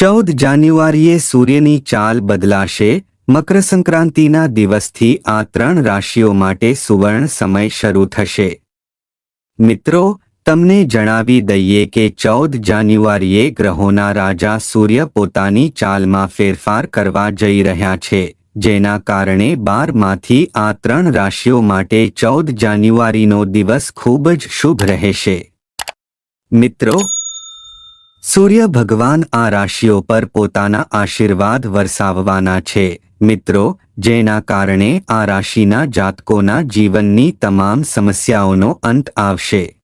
ચૌદ જાન્યુઆરીએ સૂર્યની ચાલ બદલાશે. મકર સંક્રાંતિના દિવસથી આ ત્રણ રાશિઓ માટે સુવર્ણ સમય શરૂ થશે. મિત્રો, તમને જણાવી દઈએ કે ચૌદ જાન્યુઆરીએ ગ્રહોના રાજા સૂર્ય પોતાની ચાલમાં ફેરફાર કરવા જઈ રહ્યા છે, જેના કારણે બારમાંથી આ ત્રણ રાશિઓ માટે ચૌદ જાન્યુઆરીનો દિવસ ખૂબ જ શુભ રહેશે. મિત્રો સૂર્ય ભગવાન આ રાશિઓ પર પોતાના આશીર્વાદ વરસાવવાના છે. મિત્રો, જેના કારણે આ રાશિના જાતકોના જીવનની તમામ સમસ્યાઓનો અંત આવશે.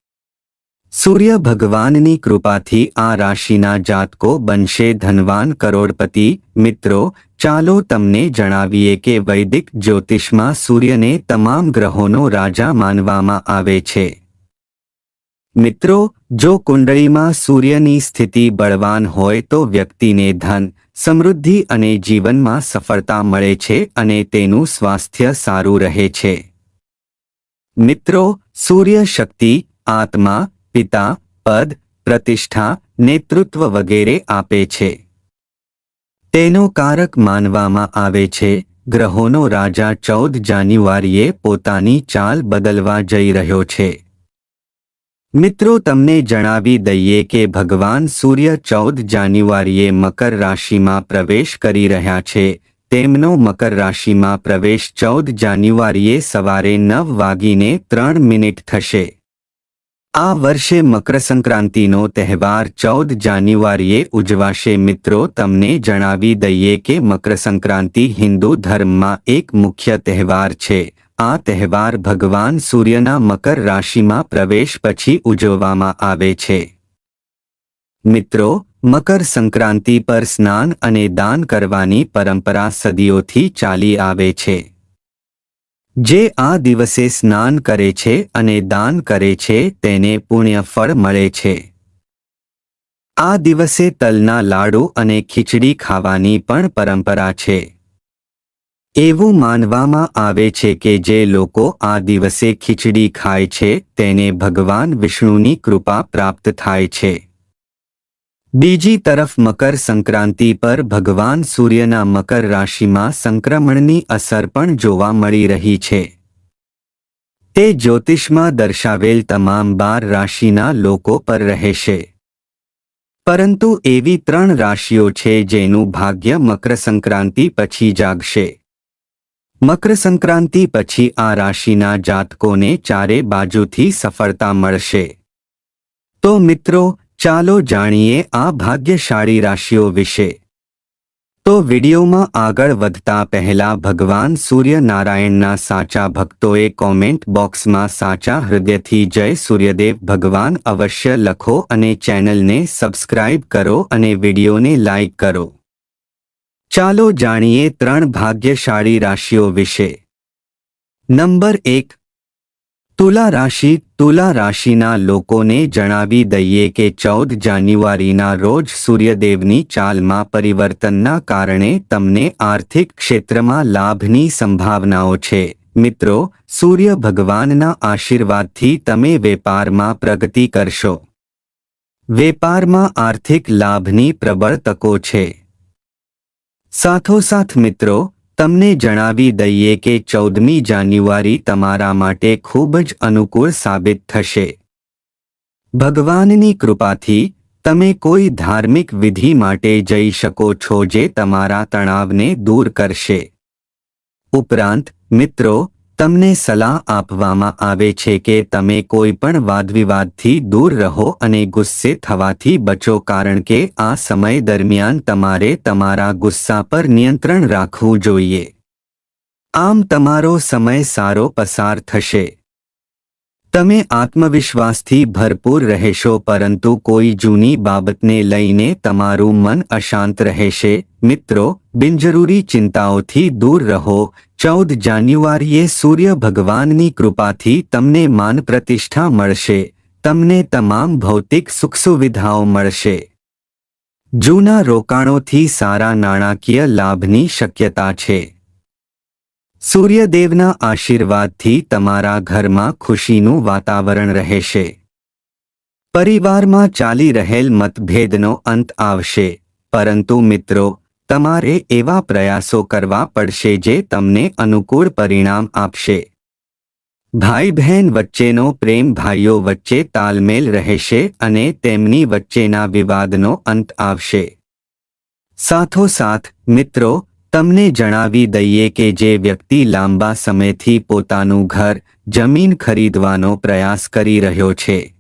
સૂર્ય ભગવાનની કૃપાથી આ રાશિના જાતકો બનશે ધનવાન કરોડપતિ. મિત્રો, ચાલો તમને જણાવીએ કે વૈદિક જ્યોતિષમાં સૂર્યને તમામ ગ્રહોનો રાજા માનવામાં આવે છે. મિત્રો, જો કુંડળીમાં સૂર્યની સ્થિતિ બળવાન હોય તો વ્યક્તિને ધન, સમૃદ્ધિ અને જીવનમાં સફળતા મળે છે અને તેનું સ્વાસ્થ્ય સારું રહે છે. મિત્રો, સૂર્ય શક્તિ, આત્મા, પિતા, પદ, પ્રતિષ્ઠા, નેતૃત્વ વગેરે આપે છે. તેનો કારક માનવામાં આવે છે. ગ્રહોનો રાજા ચૌદ જાન્યુઆરીએ પોતાની ચાલ બદલવા જઈ રહ્યો છે. મિત્રો, તમને જણાવી દઈએ કે ભગવાન સૂર્ય ચૌદ જાન્યુઆરીએ મકર રાશિમાં પ્રવેશ કરી રહ્યા છે. તેમનો મકર રાશિમાં પ્રવેશ ચૌદ જાન્યુઆરીએ સવારે નવ વાગીને ત્રણ મિનિટ થશે. આ વર્ષે મકર સંક્રાંતિનો તહેવાર ચૌદ જાન્યુઆરીએ ઉજવાશે. મિત્રો, તમને જણાવી દઈએ કે મકર સંક્રાંતિ હિન્દુ ધર્મમાં એક મુખ્ય તહેવાર છે. આ તહેવાર ભગવાન સૂર્યના મકર રાશિમાં પ્રવેશ પછી ઉજવવામાં આવે છે. મિત્રો, મકર સંક્રાંતિ પર સ્નાન અને દાન કરવાની પરંપરા સદીઓથી ચાલી આવે છે. જે આ દિવસે સ્નાન કરે છે અને દાન કરે છે તેને પુણ્ય ફળ મળે છે. આ દિવસે તલના લાડુ અને ખીચડી ખાવાની પણ પરંપરા છે. એવું માનવામાં આવે છે કે જે લોકો આ દિવસે ખીચડી ખાય છે, તેને ભગવાન વિષ્ણુની કૃપા પ્રાપ્ત થાય છે. બીજી તરફ મકર સંક્રાંતિ પર ભગવાન સૂર્યના મકર રાશિમાં સંક્રમણની અસર પણ જોવા મળી રહી છે. તે જ્યોતિષમાં દર્શાવેલ તમામ બાર રાશિના લોકો પર રહેશે. પરંતુ એવી ત્રણ રાશિઓ છે જેનું ભાગ્ય મકર સંક્રાંતિ પછી જાગશે. મકર સંક્રાંતિ પછી આ રાશિના જાતકોને ચારે બાજુથી સફળતા મળશે. તો મિત્રો, ચાલો જાણીએ આ ભાગ્યશાળી રાશિઓ વિશે. તો વિડીયોમાં આગળ વધતા પહેલા ભગવાન સૂર્યનારાયણના સાચા ભક્તોએ કોમેન્ટ બોક્સમાં સાચા હૃદયથી જય સૂર્યદેવ ભગવાન અવશ્ય લખો અને ચેનલને સબસ્ક્રાઇબ કરો અને વિડીયોને લાઇક કરો. ચાલો જાણીએ ત્રણ ભાગ્યશાળી રાશિઓ વિશે. નંબર એક. તુલા રાશિ તુલા રાશિના લોકોને જણાવી દઈએ કે ચૌદ જાન્યુઆરીના રોજ સૂર્યદેવની ચાલમાં પરિવર્તનના કારણે તમને આર્થિક ક્ષેત્રમાં લાભની સંભાવનાઓ છે. મિત્રો, સૂર્ય ભગવાનના આશીર્વાદથી તમે વેપારમાં પ્રગતિ કરશો. વેપારમાં આર્થિક લાભની પ્રબળ તકો છે. સાથોસાથ મિત્રો, તમને જણાવી દઈએ કે ચૌદમી જાન્યુઆરી તમારા માટે ખૂબ જ અનુકૂળ સાબિત થશે. ભગવાનની કૃપાથી, તમે કોઈ ધાર્મિક વિધિ માટે જઈ શકો છો જે તમારા તણાવને દૂર કરશે. ઉપરાંત, મિત્રો તમને સલાહ આપવામાં આવે છે કે તમે કોઈ પણ વાદવિવાદથી દૂર રહો અને ગુસ્સે થવાથી બચો, કારણ કે આ સમય દરમિયાન તમારે તમારા ગુસ્સા પર નિયંત્રણ રાખવું જોઈએ. આમ તમારો સમય સારો પસાર થશે. તમે આત્મવિશ્વાસથી ભરપૂર રહેશો, પરંતુ કોઈ જૂની બાબતને લઈને તમારું મન અશાંત રહેશે. મિત્રો, બિનજરૂરી ચિંતાઓથી દૂર રહો ચૌદ જાન્યુઆરીએ સૂર્ય ભગવાનની કૃપાથી તમને માન પ્રતિષ્ઠા મળશે, તમને તમામ ભૌતિક સુખ સુવિધાઓ મળશે. જૂના રોકાણોથી સારા નાણાકીય લાભની શક્યતા છે. સૂર્યદેવના આશીર્વાદથી તમારા ઘરમાં ખુશીનું વાતાવરણ રહેશે. પરિવારમાં ચાલી રહેલ મતભેદનો અંત આવશે, પરંતુ મિત્રો તમારે એવા પ્રયાસો કરવા પડશે જે તમને અનુકૂળ પરિણામ આપશે. ભાઈ બહેન વચ્ચેનો પ્રેમ ભાઈઓ વચ્ચે તાલમેલ રહેશે અને તેમની વચ્ચેના વિવાદનો અંત આવશે. સાથોસાથ, મિત્રો, તમને જણાવી દઈએ કે જે વ્યક્તિ લાંબા સમયથી પોતાનું ઘર, જમીન ખરીદવાનો પ્રયાસ કરી રહ્યો છે.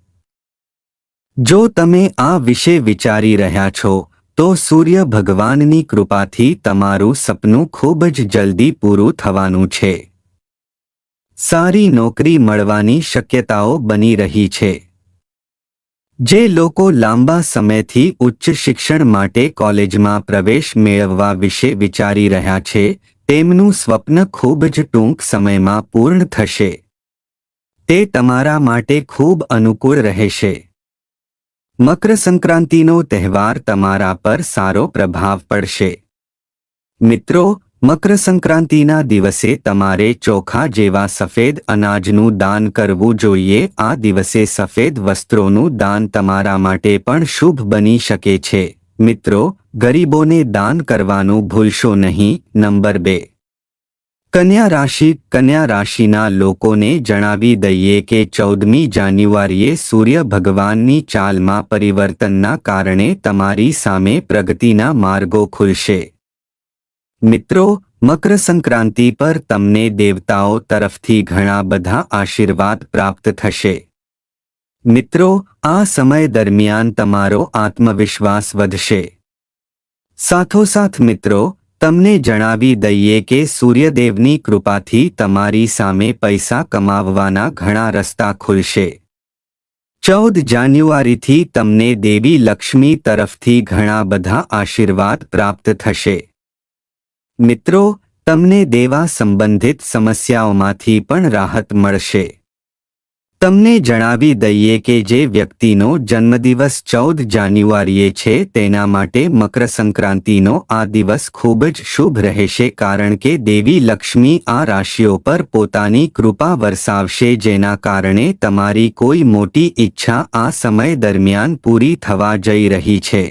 જો તમે આ વિશે વિચારી રહ્યા છો તો સૂર્ય ભગવાનની કૃપાથી તમારું સપનું ખૂબ જ જલ્દી પૂરું થવાનું છે. સારી નોકરી મળવાની શક્યતાઓ બની રહી છે. જે લોકો લાંબા સમયથી ઉચ્ચ શિક્ષણ માટે કોલેજમાં પ્રવેશ મેળવવા વિશે વિચારી રહ્યા છે, તેમનું સ્વપ્ન ખૂબ જ ટૂંક સમયમાં પૂર્ણ થશે. તે તમારા માટે ખૂબ અનુકૂળ રહેશે. મકર સંક્રાંતિનો તહેવાર તમારા પર સારો પ્રભાવ પડશે. મિત્રો મકર સંક્રાંતિના દિવસે તમારે ચોખા જેવા સફેદ અનાજનું દાન કરવું જોઈએ. આ દિવસે સફેદ વસ્ત્રોનું દાન તમારા માટે પણ શુભ બની શકે છે. મિત્રો, ગરીબોને દાન કરવાનું ભૂલશો નહીં. નંબર બે. કન્યા રાશિ કન્યા રાશિના લોકોને જણાવી દઈએ કે ચૌદમી જાન્યુઆરીએ સૂર્ય ભગવાનની ચાલમાં પરિવર્તનના કારણે તમારી સામે પ્રગતિના માર્ગો ખુલશે. મિત્રો, મકર સંક્રાંતિ પર તમને દેવતાઓ તરફથી ઘણા બધા આશીર્વાદ પ્રાપ્ત થશે. મિત્રો, આ સમય દરમિયાન તમારો આત્મવિશ્વાસ વધશે. સાથોસાથ મિત્રો તમને જણાવી દઈએ કે સૂર્યદેવની કૃપાથી તમારી સામે પૈસા કમાવવાના ઘણા રસ્તા ખુલશે. ચૌદ જાન્યુઆરીથી તમને દેવી લક્ષ્મી તરફથી ઘણા બધા આશીર્વાદ પ્રાપ્ત થશે. મિત્રો, તમને દેવા સંબંધિત સમસ્યાઓમાંથી પણ રાહત મળશે. તમને જણાવી દઈએ કે જે વ્યક્તિનો જન્મદિવસ ચૌદ જાન્યુઆરીએ છે, તેના માટે મકર સંક્રાંતિનો આ દિવસ ખૂબ જ શુભ રહેશે કારણ કે દેવી લક્ષ્મી આ રાશિઓ પર પોતાની કૃપા વરસાવશે જેના કારણે તમારી કોઈ મોટી ઈચ્છા આ સમય દરમિયાન પૂરી થવા જઈ રહી છે.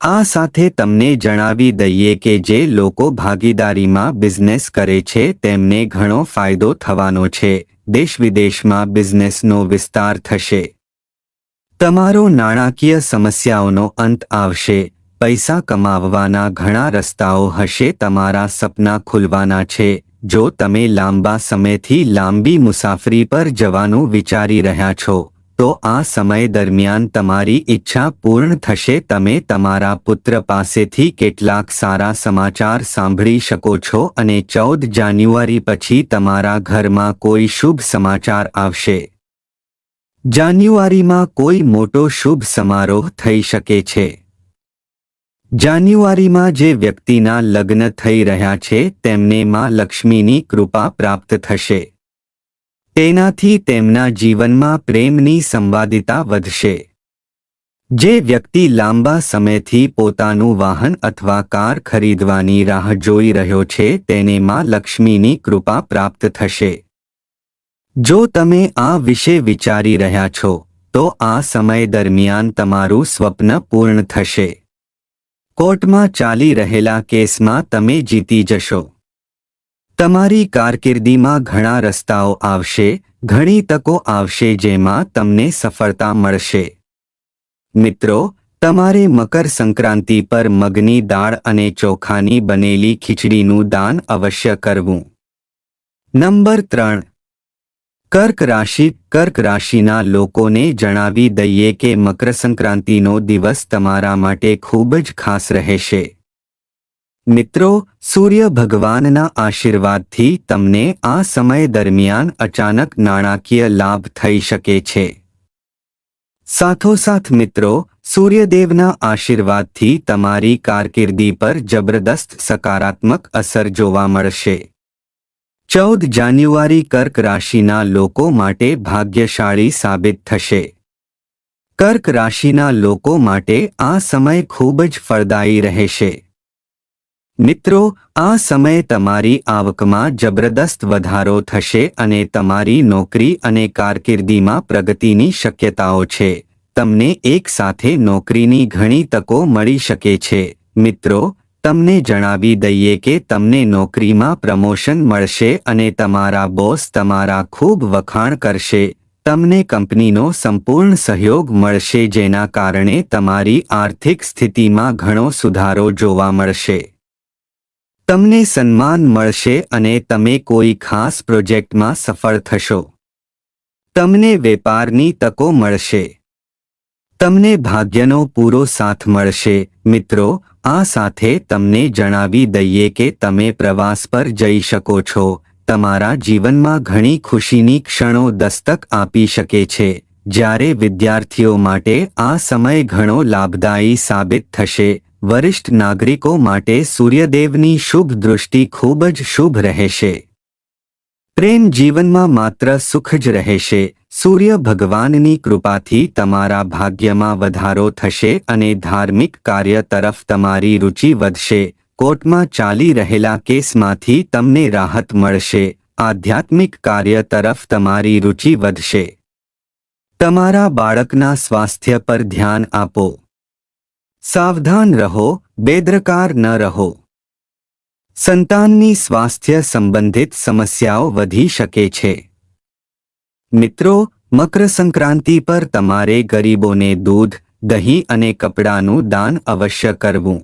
આ સાથે તમને જણાવી દઈએ કે જે લોકો ભાગીદારીમાં બિઝનેસ કરે છે, તેમને ઘણો ફાયદો થવાનો છે. દેશ વિદેશમાં બિઝનેસનો વિસ્તાર થશે. તમારો નાણાકીય સમસ્યાઓનો અંત આવશે. પૈસા કમાવવાના ઘણા રસ્તાઓ હશે, તમારા સપના ખુલવાના છે. જો તમે લાંબા સમયથી લાંબી મુસાફરી પર જવાનું વિચારી રહ્યા છો તો આ સમય દરમિયાન તમારી ઈચ્છા પૂર્ણ થશે. તમે તમારા પુત્ર પાસેથી કેટલાક સારા સમાચાર સાંભળી શકો છો અને ચૌદ જાન્યુઆરી પછી તમારા ઘરમાં કોઈ શુભ સમાચાર આવશે. જાન્યુઆરીમાં કોઈ મોટો શુભ સમારોહ થઈ શકે છે. જાન્યુઆરીમાં જે વ્યક્તિના લગ્ન થઈ રહ્યા છે, તેમને માં લક્ષ્મીની કૃપા પ્રાપ્ત થશે. તેનાથી તેમના જીવનમાં પ્રેમની સંવાદિતા વધશે. જે વ્યક્તિ લાંબા સમયથી પોતાનું વાહન અથવા કાર ખરીદવાની રાહ જોઈ રહ્યો છે તેને માં લક્ષ્મીની કૃપા પ્રાપ્ત થશે. જો તમે આ વિશે વિચારી રહ્યા છો, તો આ સમય દરમિયાન તમારું સ્વપ્ન પૂર્ણ થશે. કોર્ટમાં ચાલી રહેલા કેસમાં તમે જીતી જશો. તમારી કારકિર્દીમાં ઘણા રસ્તાઓ આવશે, ઘણી તકો આવશે જેમાં તમને સફળતા મળશે. મિત્રો, તમારે મકર સંક્રાંતિ પર મગની દાળ અને ચોખાની બનેલી ખીચડીનું દાન અવશ્ય કરવું. નંબર ત્રણ. કર્ક રાશિ, કર્ક રાશિના લોકોને જણાવી દઈએ કે મકર સંક્રાંતિનો દિવસ તમારા માટે ખૂબ જ ખાસ રહેશે. મિત્રો, સૂર્ય ભગવાનના આશીર્વાદથી તમને આ સમય દરમિયાન અચાનક નાણાકીય લાભ થઈ શકે છે. સાથોસાથ મિત્રો, સૂર્યદેવના આશીર્વાદથી તમારી કારકિર્દી પર જબરદસ્ત સકારાત્મક અસર જોવા મળશે. ચૌદ જાન્યુઆરી કર્ક રાશિના લોકો માટે ભાગ્યશાળી સાબિત થશે. કર્ક રાશિના લોકો માટે આ સમય ખૂબ જ ફળદાયી રહેશે. મિત્રો, આ સમયે તમારી આવકમાં જબરદસ્ત વધારો થશે અને તમારી નોકરી અને કારકિર્દીમાં પ્રગતિની શક્યતાઓ છે. તમને એક સાથે નોકરીની ઘણી તકો મળી શકે છે. મિત્રો, તમને જણાવી દઈએ કે તમને નોકરીમાં પ્રમોશન મળશે અને તમારા બોસ તમારા ખૂબ વખાણ કરશે. તમને કંપનીનો સંપૂર્ણ સહયોગ મળશે જેના કારણે તમારી આર્થિક સ્થિતિમાં ઘણો સુધારો જોવા મળશે. તમને સન્માન મળશે અને તમે કોઈ ખાસ પ્રોજેક્ટમાં સફળ થશો. તમને વેપારની તકો મળશે. તમને ભાગ્યનો પૂરો સાથ મળશે. મિત્રો, આ સાથે તમને જણાવી દઈએ કે તમે પ્રવાસ પર જઈ શકો છો. તમારા જીવનમાં ઘણી ખુશીની ક્ષણો દસ્તક આપી શકે છે. જ્યારે વિદ્યાર્થીઓ માટે આ સમય ઘણો લાભદાયી સાબિત થશે. વરિષ્ઠ નાગરિકો માટે સૂર્યદેવની શુભ દૃષ્ટિ ખૂબ જ શુભ રહેશે. પ્રેમ જીવનમાં માત્ર સુખ જ રહેશે. સૂર્ય ભગવાનની કૃપાથી તમારા ભાગ્યમાં વધારો થશે અને ધાર્મિક કાર્ય તરફ તમારી રુચિ વધશે. કોર્ટમાં ચાલી રહેલા કેસમાંથી તમને રાહત મળશે. આધ્યાત્મિક કાર્ય તરફ તમારી રુચિ વધશે. તમારા બાળકના સ્વાસ્થ્ય પર ધ્યાન આપો. સાવધાન રહો, બેદરકાર ન રહો. સંતાનની સ્વાસ્થ્ય સંબંધિત સમસ્યાઓ વધી શકે છે. મિત્રો મકર સંક્રાંતિ પર તમારે ગરીબોને દૂધ, દહીં અને કપડાનું દાન અવશ્ય કરવું.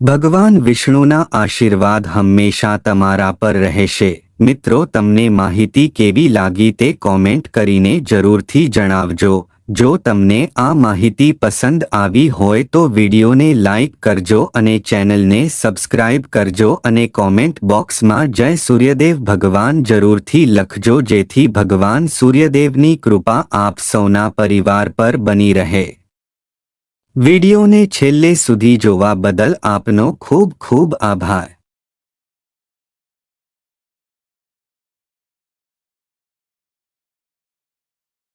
ભગવાન વિષ્ણુના આશીર્વાદ હંમેશા તમારા પર રહેશે. મિત્રો, તમને માહિતી કેવી લાગી તે કોમેન્ટ કરીને જરૂરથી જણાવજો. જો તમને આ માહિતી પસંદ આવી હોય તો વિડીયોને લાઇક કરજો અને ચેનલને સબસ્ક્રાઇબ કરજો અને કોમેન્ટ બોક્સમાં જય સૂર્યદેવ ભગવાન જરૂરથી લખજો જેથી ભગવાન સૂર્યદેવની કૃપા આપ સૌના પરિવાર પર બની રહે. વિડીયોને છેલ્લે સુધી જોવા બદલ આપનો ખૂબ ખૂબ આભાર.